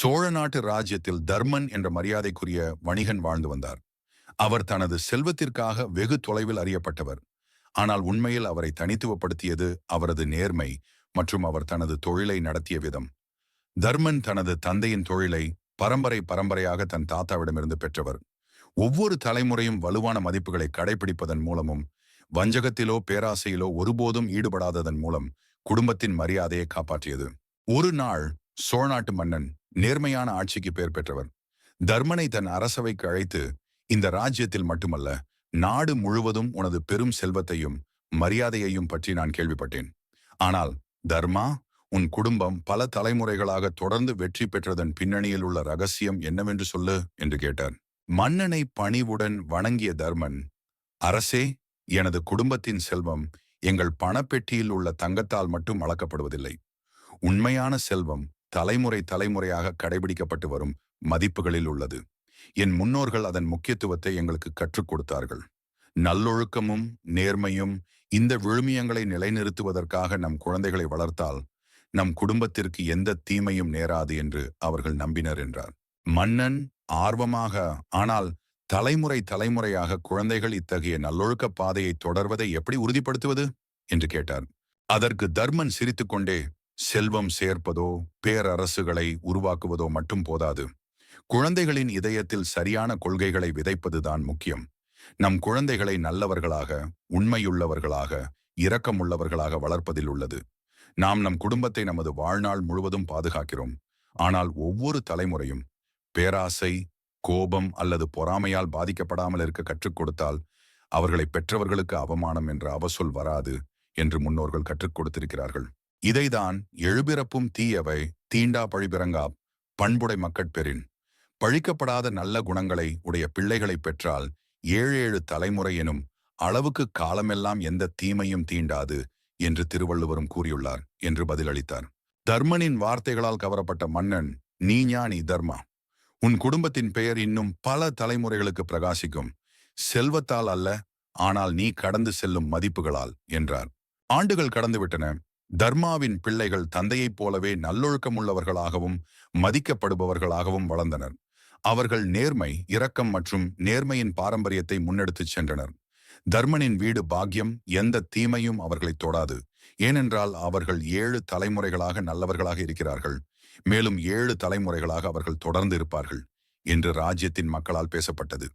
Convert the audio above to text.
சோழ நாட்டு ராஜ்யத்தில் தர்மன் என்ற மரியாதைக்குரிய வணிகன் வாழ்ந்து வந்தார். அவர் தனது செல்வத்திற்காக வெகு தொலைவில் அறியப்பட்டவர். ஆனால் உண்மையில் அவரை தனித்துவப்படுத்தியது அவரது நேர்மை மற்றும் அவர் தனது தொழிலை நடத்திய விதம். தர்மன் தனது தந்தையின் தொழிலை பரம்பரை பரம்பரையாக தன் தாத்தாவிடமிருந்து பெற்றவர். ஒவ்வொரு தலைமுறையும் வலுவான மதிப்புகளை கடைபிடிப்பதன் மூலமும் வஞ்சகத்திலோ பேராசையிலோ ஒருபோதும் ஈடுபடாததன் மூலம் குடும்பத்தின் மரியாதையை காப்பாற்றியது. ஒரு நாள் சோழநாட்டு மன்னன் நேர்மையான ஆட்சிக்கு பெயர் பெற்றவர். தர்மனை தன் அரசவைக்கு அழைத்து இந்த ராஜ்யத்தில் மட்டுமல்ல நாடு முழுவதும் உனது பெரும் செல்வத்தையும் மரியாதையையும் பற்றி நான் கேள்விப்பட்டேன். ஆனால் தர்மா உன் குடும்பம் பல தலைமுறைகளாக தொடர்ந்து வெற்றி பெற்றதன் பின்னணியில் உள்ள ரகசியம் என்னவென்று சொல்லு? என்று கேட்டார். மன்னனை பணிவுடன் வணங்கிய தர்மன் அரசே எனது குடும்பத்தின் செல்வம் எங்கள் பணப்பெட்டியில் உள்ள தங்கத்தால் மட்டும் அளக்கப்படுவதில்லை. உண்மையான செல்வம் தலைமுறை தலைமுறையாக கடைபிடிக்கப்பட்டு வரும் மதிப்புகளில் உள்ளது. என் முன்னோர்கள் அதன் முக்கியத்துவத்தை எங்களுக்கு கற்றுக் கொடுத்தார்கள். நல்லொழுக்கமும் நேர்மையும் இந்த விழுமியங்களை நிலைநிறுத்துவதற்காக நம் குழந்தைகளை வளர்த்தால் நம் குடும்பத்திற்கு எந்த தீமையும் நேராது என்று அவர்கள் நம்பினர் என்றார். மன்னன் ஆர்வமாக ஆனால் தலைமுறை தலைமுறையாக குழந்தைகள் இத்தகைய நல்லொழுக்க பாதையை தொடர்வதை எப்படி உறுதிப்படுத்துவது? என்று கேட்டார். அதற்கு தர்மன் சிரித்துக்கொண்டே செல்வம் சேர்ப்பதோ பேரரசுகளை உருவாக்குவதோ மட்டும் போதாது. குழந்தைகளின் இதயத்தில் சரியான கொள்கைகளை விதைப்பதுதான் முக்கியம். நம் குழந்தைகளை நல்லவர்களாக உண்மையுள்ளவர்களாக இரக்கமுள்ளவர்களாக வளர்ப்பதில் உள்ளது. நாம் நம் குடும்பத்தை நமது வாழ்நாள் முழுவதும் பாதுகாக்கிறோம். ஆனால் ஒவ்வொரு தலைமுறையும் பேராசை கோபம் அல்லது பொறாமையால் பாதிக்கப்படாமல் இருக்க கற்றுக் கொடுத்தால் அவர்களை பெற்றவர்களுக்கு அவமானம் என்ற அவசொல் வராது என்று முன்னோர்கள் கற்றுக் கொடுத்திருக்கிறார்கள். இதைதான் எழுபிறப்பும் தீயவை தீண்டா பழிபிறங்கா பண்புடை மக்கட்பெறின் பழிக்கப்படாத நல்ல குணங்களை உடைய பிள்ளைகளை பெற்றால் ஏழு தலைமுறை எனும் அளவுக்கு காலமெல்லாம் எந்த தீமையும் தீண்டாது என்று திருவள்ளுவரும் கூறியுள்ளார் என்று பதிலளித்தார். தர்மனின் வார்த்தைகளால் கவரப்பட்ட மன்னன் நீ ஞானி தர்மா. உன் குடும்பத்தின் பெயர் இன்னும் பல தலைமுறைகளுக்கு பிரகாசிக்கும். செல்வத்தால் அல்ல ஆனால் நீ கடந்து செல்லும் மதிப்புகளால் என்றார். ஆண்டுகள் கடந்துவிட்டன தர்மாவின் பிள்ளைகள் தந்தையைப் போலவே நல்லொழுக்கம் உள்ளவர்களாகவும் மதிக்கப்படுபவர்களாகவும் வளர்ந்தனர். அவர்கள் நேர்மை இரக்கம் மற்றும் நேர்மையின் பாரம்பரியத்தை முன்னெடுத்துச் சென்றனர். தர்மனின் வீடு பாக்கியம் எந்த தீமையும் அவர்களை தொடாது. ஏனென்றால் அவர்கள் ஏழு தலைமுறைகளாக நல்லவர்களாக இருக்கிறார்கள். மேலும் ஏழு தலைமுறைகளாக அவர்கள் தொடர்ந்து இருப்பார்கள் என்று ராஜ்யத்தின் மக்களால் பேசப்பட்டது.